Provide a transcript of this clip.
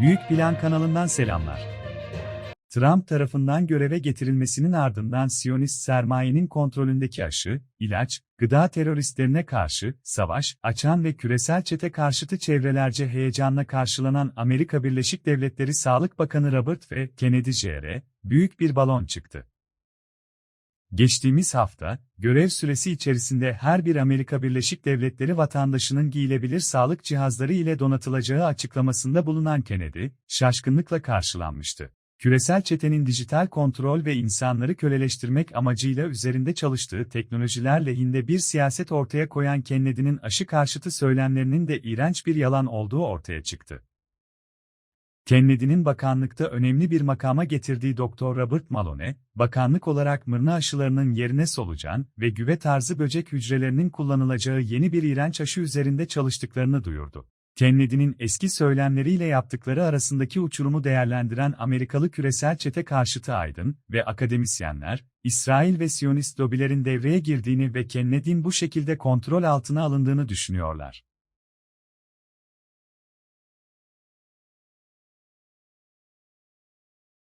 Büyük Plan kanalından selamlar. Trump tarafından göreve getirilmesinin ardından Siyonist sermayenin kontrolündeki aşı, ilaç, gıda teröristlerine karşı savaş açan ve küresel çete karşıtı çevrelerce heyecanla karşılanan Amerika Birleşik Devletleri Sağlık Bakanı Robert F. Kennedy Jr. büyük bir balon çıktı. Geçtiğimiz hafta, görev süresi içerisinde her bir Amerika Birleşik Devletleri vatandaşının giyilebilir sağlık cihazları ile donatılacağı açıklamasında bulunan Kennedy, şaşkınlıkla karşılanmıştı. Küresel çetenin dijital kontrol ve insanları köleleştirmek amacıyla üzerinde çalıştığı teknolojiler lehinde bir siyaset ortaya koyan Kennedy'nin aşı karşıtı söylemlerinin de iğrenç bir yalan olduğu ortaya çıktı. Kennedy'nin bakanlıkta önemli bir makama getirdiği Dr. Robert Malone, bakanlık olarak mırna aşılarının yerine solucan ve güve tarzı böcek hücrelerinin kullanılacağı yeni bir iğrenç aşı üzerinde çalıştıklarını duyurdu. Kennedy'nin eski söylemleriyle yaptıkları arasındaki uçurumu değerlendiren Amerikalı küresel çete karşıtı aydın ve akademisyenler, İsrail ve Siyonist lobilerin devreye girdiğini ve Kennedy'nin bu şekilde kontrol altına alındığını düşünüyorlar.